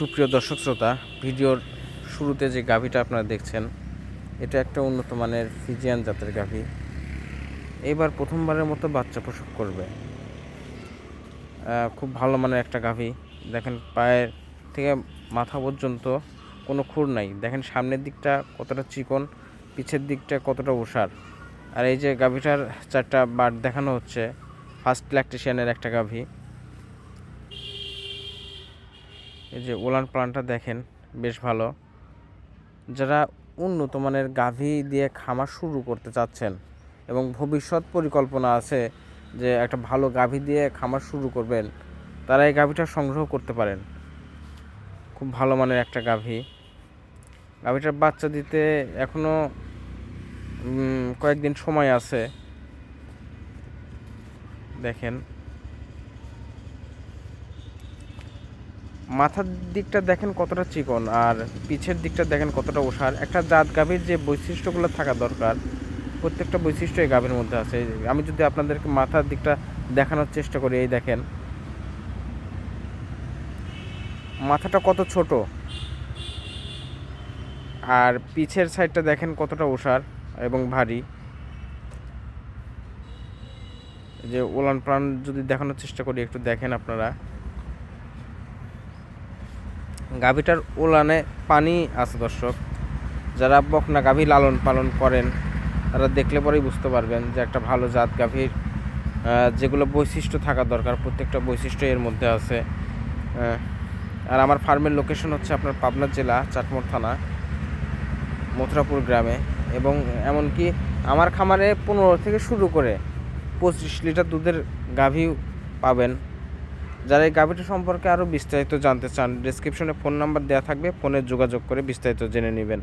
সুপ্রিয় দর্শক শ্রোতা, ভিডিওর শুরুতে যে গাভীটা আপনারা দেখছেন, এটা একটা উন্নত মানের ফিজিয়ান জাতের গাভী। এবার প্রথমবারের মতো বাচ্চা প্রসব করবে। খুব ভালো মানের একটা গাভী। দেখেন পায়ের থেকে মাথা পর্যন্ত কোনো খুর নাই। দেখেন সামনের দিকটা কতটা চিকন, পিছের দিকটা কতটা ওষার আর এই যে গাভীটার চারটা বাট দেখানো হচ্ছে ফার্স্ট ল্যাকটেশিয়ানের একটা গাভী। এই যে ওলান প্লানটা দেখেন, বেশ ভালো। যারা উন্নত মানের গাভী দিয়ে খামার শুরু করতে চাচ্ছেন এবং ভবিষ্যৎ পরিকল্পনা আছে যে একটা ভালো গাভী দিয়ে খামার শুরু করবেন, তারা এই গাভীটা সংগ্রহ করতে পারেন। খুব ভালো মানের একটা গাভী। গাভীটার বাচ্চা দিতে এখনও কয়েকদিন সময় আছে। দেখেন। মাথার দিকটা দেখেন কতটা চিকন আর পিছের দিকটা দেখেন কতটা ওষার। একটা জাত গাভীর যে বৈশিষ্ট্যগুলো থাকা দরকার, প্রত্যেকটা বৈশিষ্ট্য এই গাভীর মধ্যে আছে। আমি যদি আপনাদেরকে মাথার দিকটা দেখানোর চেষ্টা করি, এই দেখেন। মাথাটা কত ছোট আর পিছের সাইডটা দেখেন কতটা ওষার এবং ভারী। যে ওলান প্রাণ যদি দেখানোর চেষ্টা করি, একটু দেখেন আপনারা। গাভীটার উলানে পানি আছে দর্শক। যারা বকনা গাভী লালন পালন করেন, তারা দেখলে পরেই বুঝতে পারবেন যে একটা ভালো জাত গাভীর যেগুলো বৈশিষ্ট্য থাকা দরকার, প্রত্যেকটা বৈশিষ্ট্য এর মধ্যে আছে। আর আমার ফার্মের লোকেশন হচ্ছে আপনার পাবনা জেলা চাটমোড় থানা, মথুরাপুর গ্রামে। এবং এমনকি আমার খামারে পনেরো থেকে শুরু করে পঁচিশ লিটার দুধের গাভী পাবেন। যারা এই গাভীটি সম্পর্কে আরও বিস্তারিত জানতে চান ডিসক্রিপশনে ফোন নাম্বার দেওয়া থাকবে ফোনে যোগাযোগ করে বিস্তারিত জেনে নেবেন।